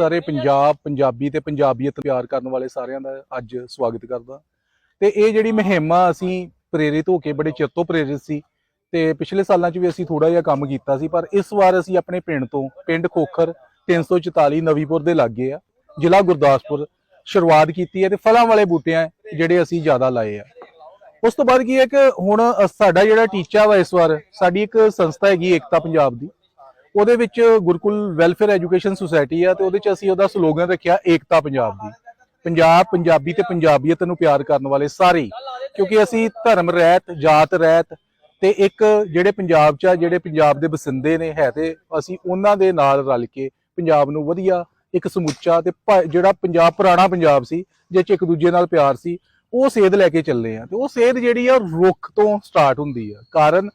ਸਾਰੇ ਪੰਜਾਬ, ਪੰਜਾਬੀ ਤੇ ਪੰਜਾਬੀਅਤ ਪਿਆਰ ਕਰਨ ਵਾਲੇ ਸਾਰਿਆਂ ਦਾ ਅੱਜ ਸਵਾਗਤ ਕਰਦਾ। ਤੇ ਇਹ ਜਿਹੜੀ ਮੁਹਿੰਮ ਆ ਅਸੀਂ ਪ੍ਰੇਰਿਤ ਹੋ ਕੇ ਬੜੇ ਚਿਰ ਤੋਂ ਪ੍ਰੇਰਿਤ ਸੀ ਤੇ ਪਿਛਲੇ ਸਾਲਾਂ 'ਚ ਵੀ ਅਸੀਂ ਥੋੜਾ ਜਿਹਾ ਕੰਮ ਕੀਤਾ ਸੀ, ਪਰ ਇਸ ਵਾਰ ਅਸੀਂ ਆਪਣੇ ਪਿੰਡ ਤੋਂ, ਪਿੰਡ ਖੋਖਰ 344 ਨਵੀਪੁਰ ਦੇ ਲਾਗੇ ਆ, ਜ਼ਿਲ੍ਹਾ ਗੁਰਦਾਸਪੁਰ, ਸ਼ੁਰੂਆਤ ਕੀਤੀ ਹੈ ਤੇ ਫਲਾਂ ਵਾਲੇ ਬੂਟਿਆਂ ਜਿਹੜੇ ਅਸੀਂ ਜ਼ਿਆਦਾ ਲਾਏ ਆ। ਉਸ ਤੋਂ ਬਾਅਦ ਕੀ ਹੈ ਕਿ ਹੁਣ ਸਾਡਾ ਜਿਹੜਾ ਟੀਚਾ ਵਾ ਇਸ ਵਾਰ, ਸਾਡੀ ਇੱਕ ਸੰਸਥਾ ਹੈਗੀ ਏਕਤਾ ਪੰਜਾਬ ਦੀ ਉਹਦੇ ਵਿੱਚ ਗੁਰਕੁਲ ਵੈਲਫੇਅਰ ਐਜੂਕੇਸ਼ਨ ਸੁਸਾਇਟੀ ਆ ਤੇ ਉਹਦੇ ਚ ਅਸੀਂ ਉਹਦਾ ਸਲੋਗਨ ਰੱਖਿਆ ਏਕਤਾ ਪੰਜਾਬ ਦੀ। ਪੰਜਾਬ ਪੰਜਾਬੀ ਤੇ ਪੰਜਾਬੀਅਤ ਨੂੰ ਪਿਆਰ ਕਰਨ ਵਾਲੇ ਸਾਰੇ। ਹੀ। ਕਿਉਂਕਿ ਅਸੀਂ ਧਰਮ ਰਹਿਤ ਜਾਤ ਰਹਿਤ ਤੇ ਇੱਕ ਜਿਹੜੇ ਪੰਜਾਬ ਚ ਆ, ਜਿਹੜੇ ਪੰਜਾਬ ਦੇ ਵਸਿੰਦੇ ਨੇ ਹੈ ਤੇ ਅਸੀਂ ਉਹਨਾਂ ਦੇ ਨਾਲ ਰਲ ਕੇ ਪੰਜਾਬ ਨੂੰ ਵਧੀਆ ਇੱਕ ਸਮੁੱਚਾ ਤੇ ਭਾ- ਜਿਹੜਾ ਪੰਜਾਬ ਪੁਰਾਣਾ ਪੰਜਾਬ ਸੀ ਜਿਸ ਚ ਇੱਕ ਦੂਜੇ ਨਾਲ ਪਿਆਰ ਸੀ ਉਹ ਸੇਧ ਲੈ ਕੇ ਚੱਲੇ ਆ। ਤੇ ਉਹ ਸੇਧ ਜਿਹੜੀ ਆ ਰੁੱਖ ਤੋਂ ਸਟਾਰਟ ਹੁੰਦੀ ਆ। ਕਾਰਨ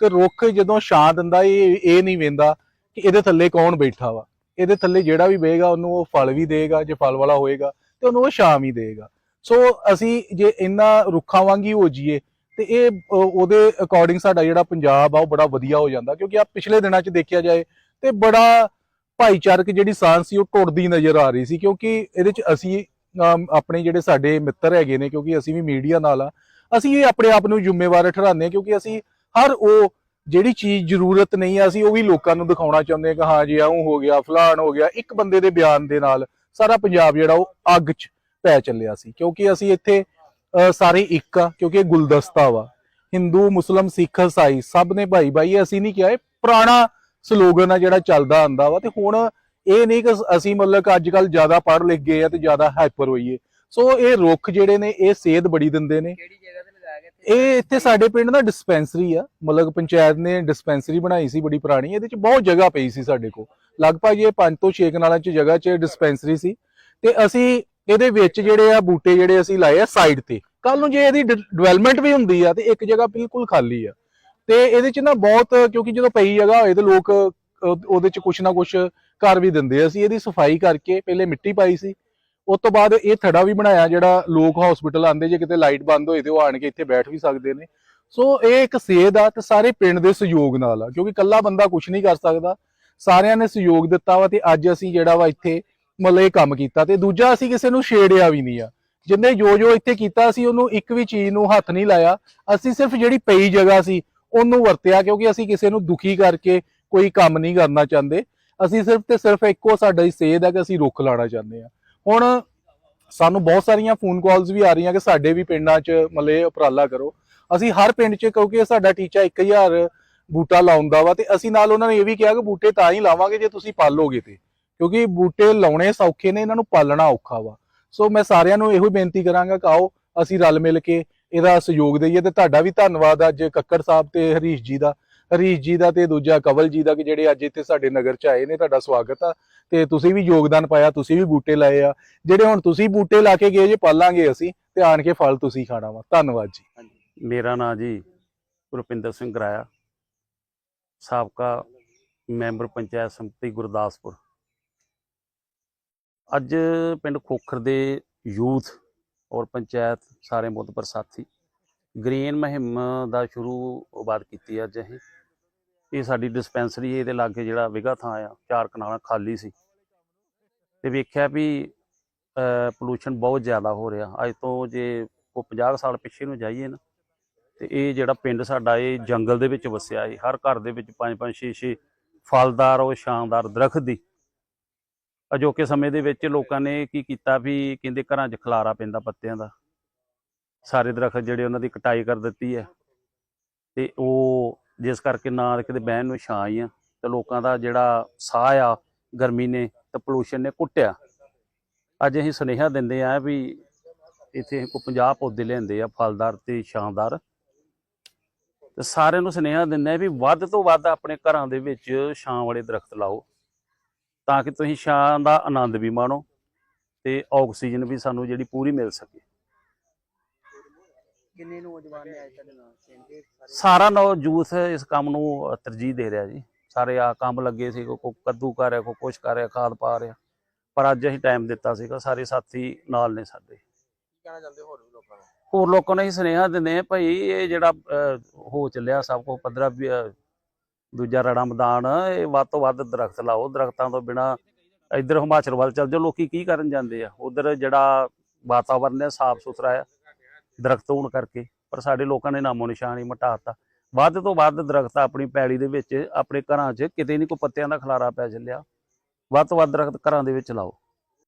ਕਿ ਰੁੱਖ ਜਦੋਂ ਛਾਂ ਦਿੰਦਾ ਇਹ ਇਹ ਨਹੀਂ ਵੇਂਦਾ ਕਿ ਇਹਦੇ ਥੱਲੇ ਕੌਣ ਬੈਠਾ ਵਾ। ਇਹਦੇ ਥੱਲੇ ਜਿਹੜਾ ਵੀ ਬਹੇਗਾ ਉਹਨੂੰ ਉਹ ਫਲ ਵੀ ਦੇਗਾ ਜੇ ਫਲ ਵਾਲਾ ਹੋਏਗਾ ਤੇ ਉਹਨੂੰ ਉਹ ਛਾਂ ਵੀ ਦੇਗਾ। ਸੋ ਅਸੀਂ ਜੇ ਇੰਨਾ ਰੁੱਖਾਂ ਵਾਂਗੀ ਹੋ ਜਾਈਏ ਤੇ ਇਹ ਉਹਦੇ ਅਕੋਰਡਿੰਗ ਸਾਡਾ ਜਿਹੜਾ ਪੰਜਾਬ ਆ ਉਹ ਬੜਾ ਵਧੀਆ ਹੋ ਜਾਂਦਾ ਕਿਉਂਕਿ ਆ ਪਿਛਲੇ ਦਿਨਾਂ 'ਚ ਦੇਖਿਆ ਜਾਏ ਤੇ ਬੜਾ ਭਾਈਚਾਰਕ ਜਿਹੜੀ ਸਾਂਝ ਸੀ ਉਹ ਟੁੱਟਦੀ ਨਜ਼ਰ ਆ ਰਹੀ ਸੀ ਕਿਉਂਕਿ ਇਹਦੇ 'ਚ ਅਸੀਂ ਅਮ, ਆਪਣੇ ਜਿਹੜੇ ਸਾਡੇ ਮਿੱਤਰ ਹੈਗੇ ਨੇ ਕਿਉਂਕਿ ਅਸੀਂ ਵੀ ਮੀਡੀਆ ਨਾਲ ਆ ਅਸੀਂ ਇਹ ਆਪਣੇ ਆਪ ਨੂੰ ਜ਼ਿੰਮੇਵਾਰ ਠਹਿਰਾਉਂਦੇ ਹਾਂ ਕਿਉਂਕਿ ਅਸੀਂ ਹਰ ਉਹ ਜਿਹੜੀ ਚੀਜ਼ ਜ਼ਰੂਰਤ ਨਹੀਂ ਆ, ਅਸੀਂ ਉਹ ਵੀ ਲੋਕਾਂ ਨੂੰ ਦਿਖਾਉਣਾ ਚਾਹੁੰਦੇ ਹਾਂ ਕਿ ਹਾਂ ਜੀ ਆਉਂ ਹੋ ਗਿਆ, ਫਲਾਣ ਹੋ ਗਿਆ। ਇੱਕ ਬੰਦੇ ਦੇ ਬਿਆਨ ਦੇ ਨਾਲ ਸਾਰਾ ਪੰਜਾਬ ਜਿਹੜਾ ਉਹ ਅੱਗ 'ਚ ਪੈ ਚੱਲਿਆ ਸੀ, ਕਿਉਂਕਿ ਅਸੀਂ ਇੱਥੇ ਸਾਰੇ ਇੱਕ ਆ, ਕਿਉਂਕਿ ਇਹ ਗੁਲਦਸਤਾ ਵਾ। ਹਿੰਦੂ, ਮੁਸਲਮ, ਸਿੱਖ, ਇਸਾਈ ਸਭ ਨੇ ਭਾਈ ਭਾਈ, ਅਸੀਂ ਨਹੀਂ ਕਿਹਾ, ਇਹ ਪੁਰਾਣਾ ਸਲੋਗਨ ਆ ਜਿਹੜਾ ਚੱਲਦਾ ਆਂਦਾ ਵਾ। ਤੇ ਹੁਣ ਇਹ ਨਹੀਂ ਕਿ ਅਸੀਂ ਮਤਲਬ ਕਿ ਅੱਜ ਕੱਲ ਜ਼ਿਆਦਾ ਪੜ੍ਹ ਲਿਖ ਗਏ ਆ ਤੇ ਜ਼ਿਆਦਾ ਹਾਈਪਰ ਹੋਈਏ। ਸੋ ਇਹ ਰੁੱਖ ਜਿਹੜੇ ਨੇ, ਇਹ ਸੇਧ ਬੜੀ ਦਿੰਦੇ ਨੇ। ਕਿਹੜੀ ਜਗ੍ਹਾ ਤੇ ਇਹ ਇੱਥੇ ਸਾਡੇ ਪਿੰਡ ਦਾ ਡਿਸਪੈਂਸਰੀ ਆ। ਮਤਲਬ ਪੰਚਾਇਤ ਨੇ ਡਿਸਪੈਂਸਰੀ ਬਣਾਈ ਸੀ ਬੜੀ ਪੁਰਾਣੀ। ਇਹਦੇ ਚ ਬਹੁਤ ਜਗ੍ਹਾ ਪਈ ਸੀ ਸਾਡੇ ਕੋਲ। ਲਗਭਗ ਇਹ 5 ਤੋਂ 6 ਕਨਾਲਾਂ ਚ ਜਗ੍ਹਾ ਚ ਡਿਸਪੈਂਸਰੀ ਸੀ। ਤੇ ਅਸੀਂ ਇਹਦੇ ਵਿੱਚ ਜਿਹੜੇ ਆ ਬੂਟੇ ਜਿਹੜੇ ਅਸੀਂ ਲਾਏ ਆ ਸਾਈਡ ਤੇ। ਕੱਲ ਨੂੰ ਜੇ ਇਹਦੀ ਡਿਵੈਲਪਮੈਂਟ ਵੀ ਹੁੰਦੀ ਆ ਤੇ ਇੱਕ ਜਗ੍ਹਾ ਬਿਲਕੁਲ ਖਾਲੀ ਆ। ਤੇ ਇਹਦੇ ਚ ਨਾ ਬਹੁਤ, ਕਿਉਂਕਿ ਜਦੋਂ ਪਈ ਜਗ੍ਹਾ ਹੋਏ ਤੇ ਲੋਕ ਉਹਦੇ ਚ ਕੁਛ ਨਾ ਕੁਛ ਕਰ ਵੀ ਦਿੰਦੇ ਅਸੀਂ ਇਹਦੀ ਸਫ਼ਾਈ ਕਰਕੇ ਪਹਿਲੇ ਮਿੱਟੀ ਪਾਈ ਸੀ। ਉਸ ਤੋਂ ਬਾਅਦ ਇਹ ਥੜਾ ਵੀ ਬਣਾਇਆ ਜਿਹੜਾ ਲੋਕ ਹਸਪੀਟਲ ਆਂਦੇ ਜੇ ਕਿਤੇ ਲਾਈਟ ਬੰਦ ਹੋਏ ਤੇ ਉਹ ਆਣ ਕੇ ਇੱਥੇ ਬੈਠ ਵੀ ਸਕਦੇ ਨੇ। ਸੋ ਇਹ ਇੱਕ ਸੇਧ ਆ ਤੇ ਸਾਰੇ ਪਿੰਡ ਦੇ ਸਹਿਯੋਗ ਨਾਲ ਆ, ਕਿਉਂਕਿ ਇਕੱਲਾ ਬੰਦਾ ਕੁਝ ਨਹੀਂ ਕਰ ਸਕਦਾ। ਸਾਰਿਆਂ ਨੇ ਸਹਿਯੋਗ ਦਿੱਤਾ ਵਾ ਤੇ ਅੱਜ ਅਸੀਂ ਜਿਹੜਾ ਵਾ ਇੱਥੇ ਮਤਲਬ ਇਹ ਕੰਮ ਕੀਤਾ ਤੇ ਦੂਜਾ ਅਸੀਂ ਕਿਸੇ ਨੂੰ ਛੇੜਿਆ ਵੀ ਨਹੀਂ ਆ। ਜਿੰਨੇ ਜੋ ਜੋ ਇੱਥੇ ਕੀਤਾ ਸੀ, ਉਹਨੂੰ ਇੱਕ ਵੀ ਚੀਜ਼ ਨੂੰ ਹੱਥ ਨਹੀਂ ਲਾਇਆ। ਅਸੀਂ ਸਿਰਫ ਜਿਹੜੀ ਪਈ ਜਗ੍ਹਾ ਸੀ, ਉਹਨੂੰ ਵਰਤਿਆ, ਕਿਉਂਕਿ ਅਸੀਂ ਕਿਸੇ ਨੂੰ ਦੁਖੀ ਕਰਕੇ ਕੋਈ ਕੰਮ ਨਹੀਂ ਕਰਨਾ ਚਾਹੁੰਦੇ। ਅਸੀਂ ਸਿਰਫ ਤੇ ਸਿਰਫ ਇੱਕੋ ਸਾਡਾ ਹੀ ਸੇਧ ਹੈ ਕਿ ਅਸੀਂ ਰੁੱਖ ਲਾਣਾ ਚਾਹੁੰਦੇ ਆ। ਹੁਣ ਸਾਨੂੰ ਬਹੁਤ ਸਾਰੀਆਂ ਫੋਨ ਕਾਲਸ ਵੀ ਆ ਰਹੀਆਂ ਕਿ ਸਾਡੇ ਵੀ ਪਿੰਡਾਂ 'ਚ ਮਤਲਬ ਉਪਰਾਲਾ ਕਰੋ। ਅਸੀਂ ਹਰ ਪਿੰਡ 'ਚ ਕਿਉਂਕਿ ਸਾਡਾ ਟੀਚਾ 1000 ਬੂਟਾ ਲਾਉਂਦਾ ਵਾ ਤੇ ਅਸੀਂ ਨਾਲ ਉਹਨਾਂ ਨੇ ਇਹ ਵੀ ਕਿਹਾ ਕਿ ਬੂਟੇ ਤਾਂ ਹੀ ਲਾਵਾਂਗੇ ਜੇ ਤੁਸੀਂ ਪਾਲੋਗੇ ਤੇ। ਕਿਉਂਕਿ ਬੂਟੇ ਲਾਉਣੇ ਸੌਖੇ ਨੇ, ਇਹਨਾਂ ਨੂੰ ਪਾਲਣਾ ਔਖਾ ਵਾ। ਸੋ ਮੈਂ ਸਾਰਿਆਂ ਨੂੰ ਇਹੋ ਹੀ ਬੇਨਤੀ ਕਰਾਂਗਾ ਕਿ ਆਓ, ਅਸੀਂ ਰਲ ਮਿਲ ਕੇ ਇਹਦਾ ਸਹਿਯੋਗ ਦਈਏ ਤੇ ਤੁਹਾਡਾ ਵੀ ਧੰਨਵਾਦ ਅੱਜ ਕੱਕੜ ਸਾਹਿਬ ਤੇ ਹਰੀਸ਼ ਜੀ ਦਾ। ਹਰੀਸ਼ ਜੀ ਦਾ ਤੇ ਦੂਜਾ ਕਵਲ ਜੀ ਦਾ ਕਿ ਜਿਹੜੇ ਅੱਜ ਇੱਥੇ ਸਾਡੇ ਨਗਰ 'ਚ ਆਏ ਨੇ, ਤੁਹਾਡਾ ਸਵਾਗਤ ਆ। ਤੇ ਤੁਸੀਂ ਵੀ ਯੋਗਦਾਨ ਪਾਇਆ, ਤੁਸੀਂ ਵੀ ਬੂਟੇ ਲਾਏ ਆ। ਜਿਹੜੇ ਹੁਣ ਤੁਸੀਂ ਬੂਟੇ ਲਾ ਕੇ ਗਏ ਜੇ, ਪਾਲਾਂਗੇ ਅਸੀਂ ਤੇ ਆਣ ਕੇ ਫਲ ਤੁਸੀਂ ਖਾਣਾ ਵਾ। ਧੰਨਵਾਦ ਜੀ। ਮੇਰਾ ਨਾਂ ਜੀ ਰੁਪਿੰਦਰ ਸਿੰਘ ਗਰਾਇਆ, ਸਾਬਕਾ ਮੈਂਬਰ ਪੰਚਾਇਤ ਸਮਿਤੀ ਗੁਰਦਾਸਪੁਰ। ਅੱਜ ਪਿੰਡ ਖੋਖਰ ਦੇ ਯੂਥ ਔਰ ਪੰਚਾਇਤ ਸਾਰੇ ਮੁਤਬਰ ਸਾਥੀ, ਗ੍ਰੀਨ ਮੁਹਿੰਮ ਦਾ ਸ਼ੁਰੂ ਸ਼ੁਰੂਆਤ ਕੀਤੀ ਅੱਜ ਅਸੀਂ। ਇਹ ਸਾਡੀ ਡਿਸਪੈਂਸਰੀ ਇਹਦੇ ਲਾਗੇ ਜਿਹੜਾ ਵਿਗਾ ਥਾਂ ਆ, ਚਾਰ ਕਨਾਲਾਂ ਖਾਲੀ ਸੀ। ਤੇ ਵੇਖਿਆ ਵੀ ਪੋਲੂਸ਼ਨ ਬਹੁਤ ਜ਼ਿਆਦਾ ਹੋ ਰਿਹਾ। ਅੱਜ ਤੋਂ ਜੇ ਉਹ 50 ਸਾਲ ਪਿੱਛੇ ਨੂੰ ਜਾਈਏ ਨਾ, ਤੇ ਇਹ ਜਿਹੜਾ ਪਿੰਡ ਸਾਡਾ, ਇਹ ਜੰਗਲ ਦੇ ਵਿੱਚ ਵਸਿਆ ਹੈ ਹਰ ਘਰ ਦੇ ਵਿੱਚ ਪੰਜ ਪੰਜ, ਛੇ ਛੇ ਫਲਦਾਰ, ਉਹ ਸ਼ਾਨਦਾਰ ਦਰਖਤ ਦੀ। ਅਜੋਕੇ ਸਮੇਂ ਦੇ ਵਿੱਚ ਲੋਕਾਂ ਨੇ ਕੀ ਕੀਤਾ ਵੀ ਕਹਿੰਦੇ ਘਰਾਂ 'ਚ ਖਲਾਰਾ ਪੈਂਦਾ ਪੱਤਿਆਂ ਦਾ। ਸਾਰੇ ਦਰਖਤ ਜਿਹੜੇ ਉਹਨਾਂ ਦੀ ਕਟਾਈ ਕਰ ਦਿੱਤੀ ਹੈ। ਤੇ ਉਹ ਜਿਸ ਕਰਕੇ ਨਾ ਕਿਤੇ ਬਹਿਣ ਨੂੰ ਛਾਂ ਹੀ ਆ। ਤੇ ਲੋਕਾਂ ਦਾ ਜਿਹੜਾ ਸਾਹ ਆ, ਗਰਮੀ ਨੇ ਤੇ ਪੋਲੂਸ਼ਨ ਨੇ ਕੁੱਟਿਆ। ਅੱਜ ਅਸੀਂ ਸੁਨੇਹਾ ਦਿੰਦੇ ਆ ਵੀ ਇੱਥੇ ਕੋ 50 ਪੌਦੇ ਲਿਆਂਦੇ ਆ, ਫਲਦਾਰ ਤੇ ਸ਼ਾਨਦਾਰ। ਤੇ ਸਾਰਿਆਂ ਨੂੰ ਸੁਨੇਹਾ ਦਿੰਦੇ ਆ ਵੀ ਵੱਧ ਤੋਂ ਵੱਧ ਆਪਣੇ ਘਰਾਂ ਦੇ ਵਿੱਚ ਛਾਂ ਵਾਲੇ ਦਰਖਤ ਲਾਓ। ਤਾਂ ਕਿ ਤੁਸੀਂ ਛਾਂ ਦਾ ਆਨੰਦ ਵੀ ਮਾਣੋ ਤੇ ਆਕਸੀਜਨ ਵੀ ਸਾਨੂੰ ਜਿਹੜੀ ਪੂਰੀ ਮਿਲ ਸਕੇ। ਕਿੰਨੇ ਨੌਜਵਾਨ ਨੇ ਅੱਜ ਤੁਹਾਡੇ ਨਾਲ? ਕਹਿੰਦੇ ਸਾਰੇ ਸਾਰਾ ਨੌ ਯੂਥ ਇਸ ਕੰਮ ਨੂੰ ਤਰਜੀਹ ਦੇ ਰਿਹਾ ਜੀ। ਸਾਰੇ ਆ ਕੰਮ ਲੱਗੇ ਸੀ ਕੋ ਕੱਦੂ ਕਰ ਰਿਹਾ ਕੋ ਕੁਛ ਕਰ ਰਿਹਾ ਖਾਦ ਪਾ ਰਿਹਾ। ਪਰ ਅੱਜ ਅਸੀਂ ਟਾਈਮ ਦਿੱਤਾ ਸੀਗਾ ਸਾਰੇ ਸਾਥੀ ਨਾਲ ਨੇ ਸਾਡੇ। ਕੀ ਕਹਿਣਾ ਚਾਹੁੰਦੇ ਹੋਰ ਵੀ ਲੋਕਾਂ ਨੂੰ? ਹੋਰ ਲੋਕਾਂ ਨੂੰ ਅਸੀਂ ਸੁਨੇਹਾ ਦਿੰਦੇ ਆ ਭਾਈ ਇਹ ਜਿਹੜਾ ਅਹ, ਹੋ ਚੱਲਿਆ ਸਭ ਕੋ ਪੱਧਰਾ ਵੀ, ਅਹ, ਦੂਜਾ ਰੜਾ ਮੈਦਾਨ ਇਹ ਵੱਧ ਤੋਂ ਵੱਧ ਦਰਖਤ ਲਾਓ। ਦਰਖਤਾਂ ਤੋਂ ਬਿਨਾ ਇੱਧਰ ਹਿਮਾਚਲ ਵੱਲ ਚੱਲ ਜਾਓ ਲੋਕੀ ਕੀ ਕਰਨ ਜਾਂਦੇ ਆ? ਉਧਰ ਜਿਹੜਾ ਵਾਤਾਵਰਨ ਹੈ ਸਾਫ਼ ਸੁਥਰਾ ਆ। ਦਰਖਤ ਹੋਣ ਕਰਕੇ, ਪਰ ਸਾਡੇ ਲੋਕਾਂ ਨੇ ਨਾਮੋ ਨਿਸ਼ਾਨ ਹੀ ਮਟਾਤਾ। ਵੱਧ ਤੋਂ ਵੱਧ ਦਰਖਤ ਆਪਣੀ ਪੈਲੀ ਦੇ ਵਿੱਚ, ਆਪਣੇ ਘਰਾਂ 'ਚ ਕਿਤੇ ਨਹੀਂ ਕੋਈ ਪੱਤਿਆਂ ਦਾ ਖਲਾਰਾ ਪੈ ਚੱਲਿਆ। ਵੱਧ ਤੋਂ ਵੱਧ ਦਰਖਤ ਘਰਾਂ ਦੇ ਵਿੱਚ ਲਾਓ।